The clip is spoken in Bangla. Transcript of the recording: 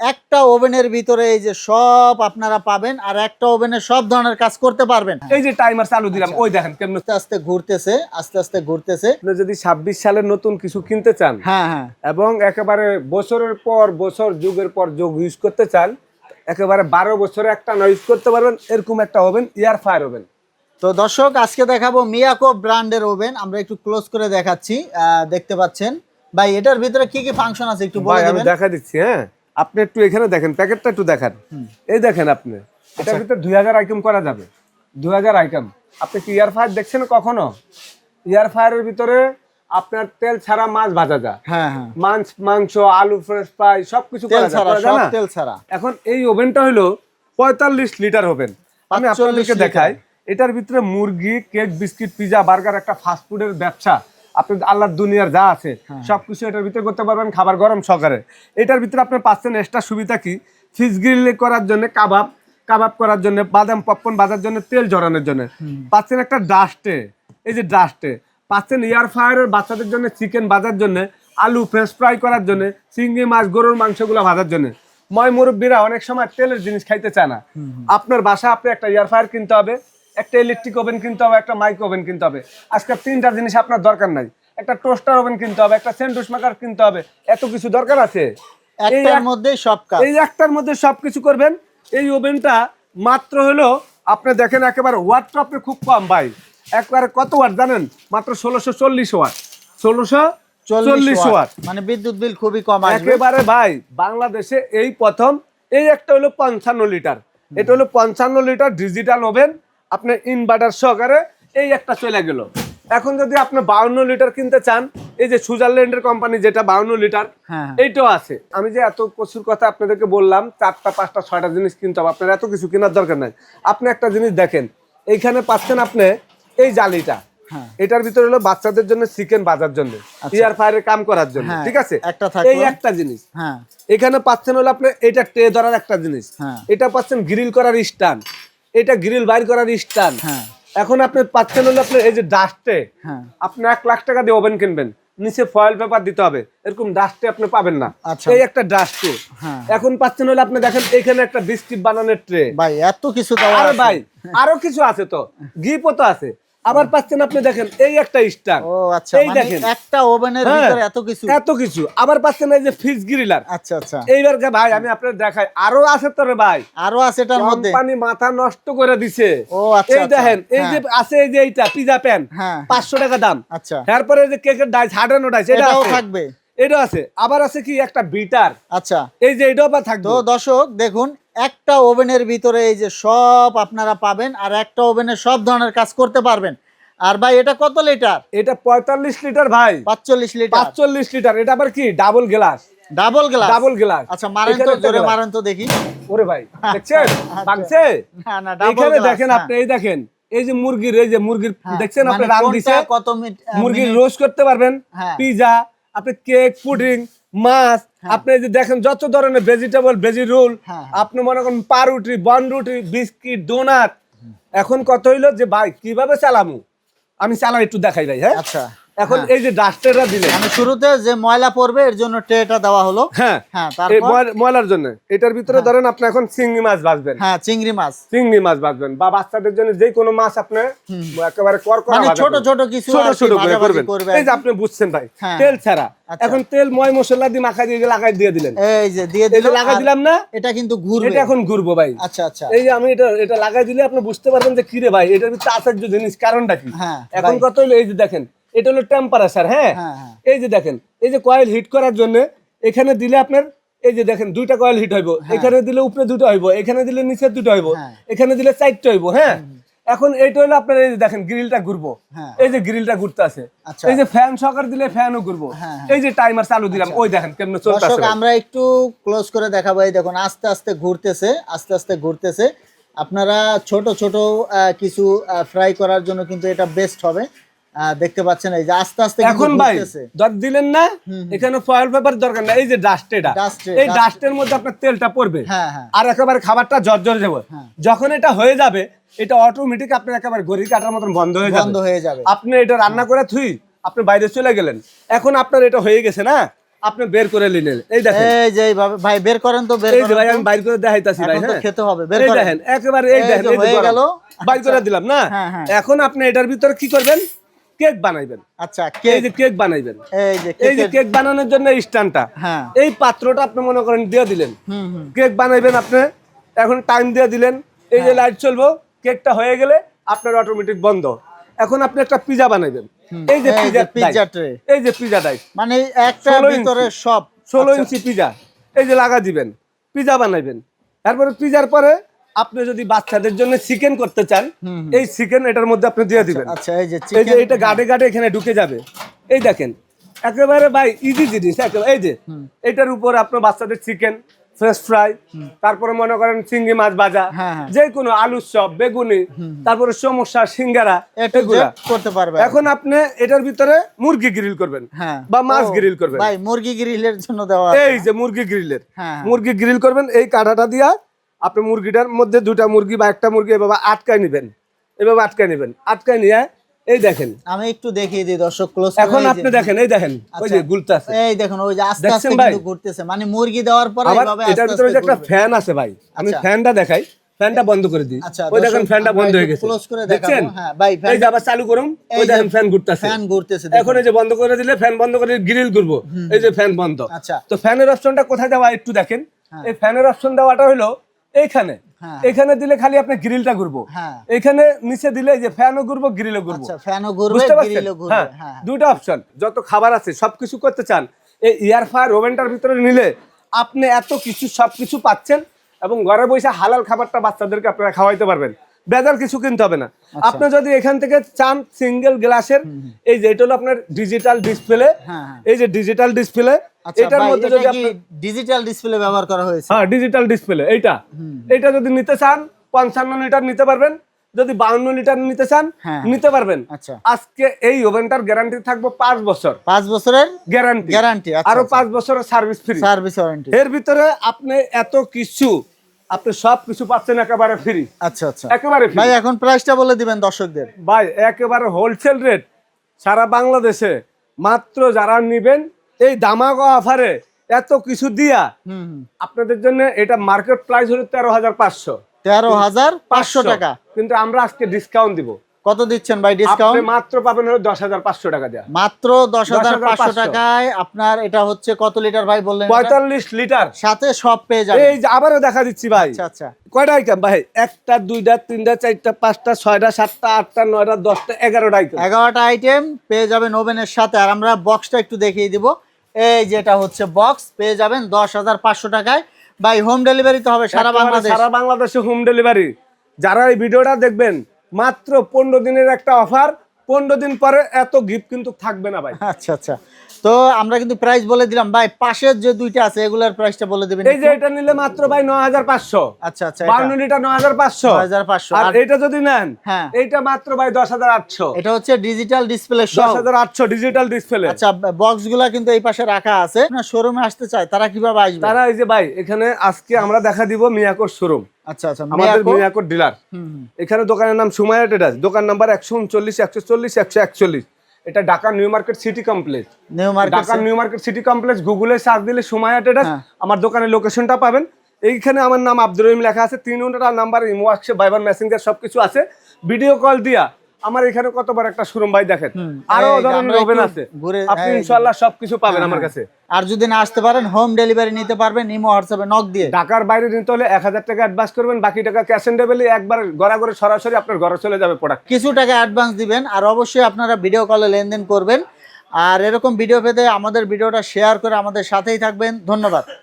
একটা ওভেনের ভিতরে এই যে সব আপনারা পাবেন আর একটা ওভেনে সব ধরনের কাজ করতে পারবেন। এই যে টাইমার চালু দিলাম আচ্ছা। ওই দেখেন কেমন আস্তে আস্তে ঘুরতেছে আস্তে আস্তে ঘুরতেছে। আপনি যদি ছাব্বিশ সালের নতুন কিছু কিনতে চান হ্যাঁ হ্যাঁ। এবং একেবারে বছরের পর বছর যুগের পর যুগ ইউজ করতে চান একেবারে বারো বছরে একটা না ইউজ করতে পারবেন এরকম একটা ওভেন ইয়ার ফায়ার ওভেন তো দর্শক আজকে দেখাবো মিয়াকো ব্র্যান্ডের ওভেন আমরা একটু ক্লোজ করে দেখাচ্ছি দেখতে পাচ্ছেন। ভাই এটার ভিতরে কি কি ফাংশন আছে একটু বলে দিবেন? দেখা দিচ্ছি হ্যাঁ। আপনি একটু এখানে দেখেন প্যাকেটটা একটু দেখেন। এই দেখেন আপনি আচ্ছা। এটার ভিতরে দুই হাজার আইটেম করা যাবে। দুই হাজার আইটেম। আপনি কি ইয়ার ফায়ার দেখছেন কখনো? ইয়ার ফায়ারের ভিতরে আপনার তেল ছাড়া মাছ ভাজা যায়। হ্যাঁ হ্যাঁ। মাছ মাংস আলু ফ্রেশ ফ্রাই সবকিছু তেল করা যায়? তেল ছাড়া। এখন এই ওভেনটা হলো পঁয়তাল্লিশ লিটার ওভেন। আমি 45 আপনাদেরকে দেখাই এটার ভিতরে মুরগি কেক বিস্কিট পিজা বার্গার একটা ফাস্টফুডের ব্যবসা। আপনি আল্লাহর দুনিয়ার যা আছে হ্যাঁ। সবকিছু এটার ভিতরে করতে পারবেন খাবার গরম সহকারে। এটার ভিতরে আপনি পাচ্ছেন এক্সট্রা সুবিধা কি? ফিশ গ্রিল করার জন্য কাবাব কাবাব করার জন্য বাদাম পপকর্ন বাজার জন্য তেল জড়ানোর জন্য। পাচ্ছেন একটা ডাস্টে এই যে ডাস্টে পাচ্ছেন এয়ার ফায়ারের বাচ্চাদের জন্য চিকেন ভাজার জন্য আলু ফ্রেশ ফ্রাই করার জন্য চিংড়ি মাছ গরুর মাংসগুলো ভাজার জন্য। ময় মুরব্বীরা অনেক সময় তেলের জিনিস খাইতে চায় না। আপনার বাসা আপনি একটা এয়ার ফায়ার কিনতে হবে একটা ইলেকট্রিক ওভেন কিনতে হবে একটা মাইক ওভেন কিনতে হবে। আজকে তিনটা জিনিস আপনার দরকার নাই। একটা টোস্টার ওভেন কিনতে হবে একটা স্যান্ডউইচ মেকার কিনতে হবে। এত কিছু দরকার আছে? এই একটার এক- মধ্যেই সব কাজ। এই একটার মধ্যে সবকিছু করবেন। এই ওভেনটা মাত্র হলো আপনি দেখেন একেবারে ওয়াটটা আপনি খুব কম ভাই। একবারে কত ওয়াট জানেন? মাত্র ষোলোশো চল্লিশ ওয়াট ষোলোশো চল্লিশ ওয়াট মানে বিদ্যুৎ বিল খুবই কম আসবে। একেবারে ভাই বাংলাদেশে এই প্রথম এই একটা হলো পঞ্চান্ন লিটার এটা হলো পঞ্চান্ন লিটার ডিজিটাল ওভেন আপনার ইনভার্টার সহকারে এই একটা চলে গেল। এখন যদি আপনি বাউন্ন লিটার কিনতে চান এই যে সুইজারল্যান্ডের কোম্পানি যেটা বাউন্ন লিটার হ্যাঁ এইটাও আছে। আমি যে এত প্রচুর কথা আপনাদেরকে বললাম চারটা পাঁচটা ছয়টা জিনিস কিনতে হবে আপনার এত কিছু কেনার দরকার নাই। আপনি একটা জিনিস দেখেন এইখানে পাচ্ছেন আপনি এই জালিটা। হ্যাঁ। এটার ভিতরে হলো বাচ্চাদের জন্য চিকেন বাজার জন্য ইয়ার ফায়ারে কাম করার জন্য হ্যাঁ, ঠিক আছে। এই একটা জিনিস। হ্যাঁ। এখানে পাচ্ছেন হলো আপনি এটা ট্রে ধরার একটা জিনিস। হ্যাঁ। এটা পাচ্ছেন গ্রিল করার স্ট্যান্ড এটা গ্রিল বাইর করার স্ট্যান্ড এখন আপনি পাচ্ছেন হলে আপনার এই যে ডাস্টে হ্যাঁ। আপনি এক লাখ টাকা দিয়ে ওভেন কিনবেন। নিচে ফয়েল পেপার দিতে হবে। এরকম ডাস্টে আপনি পাবেন না। আচ্ছা। এই একটা ডাস্টে হ্যাঁ। এখন পাচ্ছেন হলে আপনি দেখেন এখানে একটা বিস্কিট বানানোর ট্রে ভাই এত কিছু আরে ভাই আরও কিছু আছে তো। গিপও তো আছে। আবার পাচ্ছেন আপনি দেখেন এই একটা স্টার। ও আচ্ছা এই মানে দেখেন। একটা ওভেনের হ্যাঁ, ভিতরে এত কিছু। এত কিছু। আবার পাচ্ছেন এই যে ফিস গ্রিলার আচ্ছা আচ্ছা। এইবার ভাই আমি আপনার দেখাই। আরও আছে তো ভাই। আরও আছে এটার মধ্যে। কোম্পানি মাথা নষ্ট করে দিছে। ও আচ্ছা এই আচ্ছা। দেখেন এই যে হ্যাঁ, আছে এই যে এইটা পিজা প্যান হ্যাঁ। পাঁচশো টাকা দাম। আচ্ছা। তারপরে এই যে কেকের ডাইস হার্ডানো ডাইস এটাও থাকবে। এটা আছে। আবার আছে কি? একটা বিটার আচ্ছা। এই যে এটাও আবার থাকবে। তো দর্শক দেখুন একটা ওভেনের ভিতরে এই যে সব আপনারা পাবেন আর একটা ওভেনে সব ধরনের কাজ করতে পারবেন। আর ভাই এটা কত লিটার? এটা পঁয়তাল্লিশ লিটার ভাই। পাঁচচল্লিশ লিটার। পাঁচচল্লিশ লিটার। এটা আবার কি? Double glass. Double glass? Double glass. আচ্ছা মারেন তো জোরে মারেন তো দেখি। ওরে ভাই দেখছেন? আচ্ছা। ভাঙছে? না না ডাবল এখানে দেখেন আপনি এই দেখেন এই যে মুরগির এই যে মুরগির দেখছেন আপনি রান দিছে হ্যাঁ। মানে কত মিনিট মুরগির রোস্ট করতে পারবেন। হ্যাঁ। পিজা আপনি কেক পুডিং মাছ আপনি যদি যে দেখেন যত ধরনের ভেজিটেবল ভেজি রোল হ্যাঁ। আপনি মনে করেন পাউরুটি বন রুটি বিস্কিট ডোনাট এখন কত হইল যে ভাই কীভাবে চালামু? আমি চালাই একটু দেখাই ভাই হ্যাঁ? আচ্ছা। এখন হ্যাঁ। এই যে ডাস্টারটা দিলেন। মানে শুরুতে যে ময়লা পড়বে এর জন্য ট্রেটা দেওয়া হলো। হ্যাঁ। হ্যাঁ তারপর ময়লার জন্য। এটার ভিতরে ধরেন আপনি এখন চিংড়ি মাছ ভাজবেন। হ্যাঁ চিংড়ি মাছ। চিংড়ি মাছ ভাজবেন। বা বাচ্চাদের জন্য যে কোনো মাছ আপনি একেবারে করকরা মানে ছোট ছোট কিছু ছোট ছোট করে করবেন। এই যে আপনি বুঝছেন ভাই হ্যাঁ। তেল ছাড়া। আচ্ছা। এখন তেল ময় মশলা দিয়ে মাখা দিয়ে লাগাই দিয়ে দিলেন। এই যে দিয়ে এই লাগাই দিলাম না এটা কিন্তু ঘুরবে। এটা এখন ঘুরবো ভাই। আচ্ছা আচ্ছা। এই যে আমি এটা এটা লাগাই দিলে আপনি বুঝতে পারবেন যে কিরে ভাই এটার ভিতরে আশ্চর্য জিনিস কারণটা কি? হ্যাঁ, এখন কত হলো এই যে দেখেন এটা হলো টেম্পারেচার হ্যাঁ? হ্যাঁ, হ্যাঁ। এই যে দেখেন এই যে কয়েল হিট করার জন্য এখানে দিলে আপনার এই যে দেখেন দুইটা কয়েল হিট হইব। এখানে দিলে উপরে দুটো হইব এখানে দিলে নিচে দুটো হইব হ্যাঁ। এখানে দিলে চারটা হইব হ্যাঁ? এখন এইটা হলো আপনার এই যে দেখেন গ্রিলটা ঘুরবো। হ্যাঁ। এই যে গ্রিলটা ঘুরতে আছে। আচ্ছা। এই যে ফ্যান সকার দিলে ফ্যানও ঘুরবো। হ্যাঁ, হ্যাঁ। এই যে টাইমার চালু দিলাম ওই দেখেন কেমনে চলতেছে আমরা একটু ক্লোজ করে দেখাবো। এই দেখুন আস্তে আস্তে ঘুরতেছে আস্তে আস্তে ঘুরতেছে। আপনারা ছোট ছোট কিছু ফ্রাই করার জন্য কিন্তু এটা বেস্ট হবে। দেখতে পাচ্ছেন এই যে আস্তে আস্তে এখন ভাই। দর দিলেন না এখানে ফয়েল পেপার দরকার না এই যে ডাস্ট এটা। এই dust ডাস্টের মধ্যে আপনার তেলটা পড়বে। হ্যাঁ হ্যাঁ। আর একেবারে খাবারটা জর্জর যাবে। হ্যাঁ। যখন এটা হয়ে যাবে এটা অটোমেটিক আপনার একেবারে ঘড়ি কাটার মতন বন্ধ হয়ে যাবে। বন্ধ হয়ে যাবে। আপনি এটা রান্না করে থুই আপনি বাইরে চলে গেলেন। এখন আপনার এটা হয়ে গেছে না আপনি বের করে নিলেন। এই দেখেন। এই যে ভাই বের করেন তো বের এই যে করেন ভাই আমি বাইর করে দেখাইতাছি ভাই হ্যাঁ? খেতে হবে বের করেন। দেখেন একেবারে এই দেখেন হয়ে গেল। বাইর করে আচ্ছা। দিলাম না। এখন আপনি এটার ভিতরে কি করবেন? কেক বানাইবেন। আচ্ছা এই কেক যে কেক। বানাইবেন। এই যে কেক বানানোর জন্য স্ট্যান্ডটা। হ্যাঁ। এই পাত্রটা আপনি মনে করেন দিয়ে দিলেন। কেক বানাইবেন আপনি। এখন টাইম দিয়ে দিলেন। এই হ্যাঁ। যে লাইট চলবো কেকটা হয়ে গেলে আপনার অটোমেটিক বন্ধ। এখন আপনি একটা পিজা বানাইবেন। এই যে যে পিজা ট্রে এই যে পিজা ডাইস মানে একটা 16 ভিতরে সব। ষোলো আচ্ছা, ইঞ্চি পিজা এই যে লাগা দিবেন। পিজা বানাইবেন। তারপরে পিজার পরে আপনি যদি বাচ্চাদের জন্য চিকেন করতে চান। এই চিকেন এটার মধ্যে আপনি দিয়ে দিবেন। আচ্ছা এই যে এই যে এটা গাড়ে গাড়ে এখানে ঢুকে যাবে। এই দেখেন একেবারে ভাই ইজি জিনিস একেবারে এই যে এটার উপর আপনার বাচ্চাদের চিকেন ফ্রেশ ফ্রাই তারপরে মনে করেন চিংড়ি মাছ ভাজা হ্যাঁ, হ্যাঁ। যে কোনো আলুর চপ বেগুনি তারপরে সমস্যা সিঙ্গারা এগুলা। করতে পারবে এখন আপনি এটার ভিতরে মুরগি গ্রিল করবেন হ্যাঁ। বা মাছ গ্রিল করবেন। ভাই মুরগি গ্রিলের জন্য দেওয়া এই যে মুরগি গ্রিলের মুরগি গ্রিল করবেন এই কাঁটাটা দিয়া আপনি মুরগিটার মধ্যে দুটা মুরগি বা একটা মুরগি এভাবে আটকায় নেবেন। এভাবে আটকায় নেবেন। আটকায় নিয়ে এই দেখেন। আমি একটু দেখিয়ে দিই দর্শক ক্লোজ এখন আপনি দেখেন এই দেখেন ওই যে আচ্ছা। আছে। এই দেখুন ওই যে আস্তে আস্তে কিন্তু ঘুরতেছে। মানে মুরগি দেওয়ার পরে এইভাবে এটার ভিতরে যে একটা ফ্যান আছে ভাই আমি আচ্ছা। ফ্যানটা দেখাই। ফ্যানটা বন্ধ করে দিই। আচ্ছা, ওই দেখেন ফ্যানটা বন্ধ হয়ে গেছে। close করে দেখাবো। হ্যাঁ, ভাই, ফ্যান- এই যে আবার চালু করুন ওই দেখেন ফ্যান ঘুরতেছে। ফ্যান ঘুরতেছে এখন এই যে বন্ধ করে দিলে ফ্যান বন্ধ করে গ্রিল করব। এই যে ফ্যান বন্ধ। আচ্ছা। তো ফ্যানের অপশনটা কোথায় দেওয়া একটু দেখেন। এই ফ্যানের অপশন দেওয়াটা হলো এইখানে হ্যাঁ। এখানে দিলে খালি আপনি গ্রিলটা ঘুরবো। হ্যাঁ। এখানে নিচে দিলে যে ফ্যানও ঘুরবো গ্রিলও ঘুরবো। ফ্যানও ঘুরবো গ্রিলও ঘুরবে হ্যাঁ হ্যাঁ অপশন যত খাবার আছে সবকিছু করতে চান এই এয়ার ফায়ার ওভেনটার ভিতরে নিলে আপনি এত কিছু সবকিছু পাচ্ছেন এবং ঘরে বসে হালাল খাবারটা বাচ্চাদেরকে আপনারা খাওয়াইতে পারবেন। বেজার কিছু কিনতে হবে না। আচ্ছা। আপনি যদি এখান থেকে চান সিঙ্গেল গ্লাসের এই যে এটা হলো আপনার ডিজিটাল ডিসপ্লে হ্যাঁ, হ্যাঁ। এই যে ডিজিটাল ডিসপ্লে আচ্ছা এটার মধ্যে যদি আপনি ডিজিটাল ডিসপ্লে ব্যবহার করা হয়েছে? হ্যাঁ ডিজিটাল ডিসপ্লে এইটা। এটা যদি নিতে চান পঞ্চান্ন লিটার নিতে পারবেন। যদি বাউন্ন লিটার নিতে চান হ্যাঁ। নিতে পারবেন। আচ্ছা। আজকে এই ওভেনটার গ্যারান্টি থাকব পাঁচ বছর। পাঁচ বছরের গ্যারান্টি গ্যারান্টি আরও পাঁচ বছরের সার্ভিস ফ্রি সার্ভিস ওয়ারেন্টি এর ভিতরে আপনি এত কিছু আপনি সব কিছু পাচ্ছেন একেবারে ফ্রি আচ্ছা আচ্ছা। একেবারে ভাই এখন প্রাইসটা বলে দিবেন দর্শকদের। ভাই একেবারে হোলসেল রেট সারা বাংলাদেশে মাত্র যারা নেবেন এই দামাগো অফারে এত কিছু দিয়া। আপনাদের জন্য এটা মার্কেট প্রাইস হলো তেরো হাজার পাঁচশো। তেরো হাজার পাঁচশো টাকা। কিন্তু আমরা আজকে ডিসকাউন্ট দিব। কত দিচ্ছেন ভাই আপনি ডিসকাউন্ট মাত্র পাবেন হলো দশ হাজার পাঁচশো টাকা দেওয়া মাত্র দশ হাজার পাঁচশো 10,500 টাকায় আপনার এটা হচ্ছে কত লিটার ভাই বললেন? পঁয়তাল্লিশ লিটার। সাথে সব পেয়ে যাবেন। এই আবারও দেখা দিচ্ছি ভাই। আচ্ছা আচ্ছা। কয়টা আইটেম ভাই? একটা দুইটা তিনটা চারটা পাঁচটা ছয়টা সাতটা আটটা নয়টা দশটা এগারোটা আইটেম এগারোটা আইটেম পেয়ে যাবেন ওভেনের সাথে। আর আমরা বক্সটা একটু দেখিয়ে দিব। এই যেটা হচ্ছে বক্স পেয়ে যাবেন দশ হাজার পাঁচশো টাকায়। ভাই হোম ডেলিভারি তো হবে সারা বাংলাদেশ। সারা বাংলাদেশে হোম ডেলিভারি যারা এই ভিডিওটা দেখবেন মাত্র পনেরো দিনের একটা অফার পনেরো দিন পরে এত গিফট কিন্তু থাকবে না ভাই। আচ্ছা আচ্ছা। তো আমরা কিন্তু প্রাইস বলে দিলাম ভাই পাশের যে দুইটা আছে এগুলার প্রাইসটা বলে দিবেন এই যে এটা নিলে মাত্র ভাই নয় হাজার পাঁচশো। আচ্ছা আচ্ছা বাউন্ন লিটার নয় হাজার পাঁচশো। 9,500 আর এটা যদি নেন হ্যাঁ। এইটা মাত্র ভাই দশ হাজার আটশো। এটা হচ্ছে ডিজিটাল ডিসপ্লে সহ হাজার আটশো ডিজিটাল ডিসপ্লে আচ্ছা বক্সগুলা কিন্তু এই পাশে রাখা আছে। না শোরুমে আসতে চায় তারা কীভাবে আসবে? তারা এই যে ভাই এখানে আজকে আমরা দেখা দিব মিয়াকোর শোরুম আচ্ছা আচ্ছা আমাদের মিয়াকোর ডিলার। এখানে দোকানের নাম সুমায়া ট্রেডার্স দোকান নাম্বার একশো উনচল্লিশ একশো চল্লিশ একশো একচল্লিশ। এটা Dhaka new market city complex. New market Dhaka new market city complex গুগলে সার্চ দিলে সুমায়া ট্রেডার্স হ্যাঁ। আমার দোকানের লোকেশনটা পাবেন। এইখানে আমার নাম আব্দুর রহিম লেখা আছে তিন ঘণ্টা নাম্বার ইমো আছে বাইবার মেসেঞ্জার সবকিছু আছে। ভিডিও কল দিয়া আমার এখানে কতবার একটা শোরুম ভাই দেখেন? আরও ধরনের ওভেন আছে। আপনি ইনশাআল্লাহ সবকিছু পাবেন হ্যাঁ, আমার হ্যাঁ। কাছে। আর যদি না আসতে পারেন হোম ডেলিভারি নিতে পারবেন ইমো হোয়াটসঅ্যাপে নক দিয়ে। ঢাকার বাইরে নিতে হলে এক হাজার টাকা অ্যাডভান্স করবেন বাকি টাকা ক্যাশ অন ডেলিভারি একবার গড়া করে সরাসরি আপনার ঘরে চলে যাবে প্রোডাক্ট কিছু টাকা অ্যাডভান্স দিবেন আর অবশ্যই আপনারা ভিডিও কলে লেনদেন করবেন। আর এরকম ভিডিও পেতে আমাদের ভিডিওটা শেয়ার করে আমাদের সাথেই থাকবেন। ধন্যবাদ।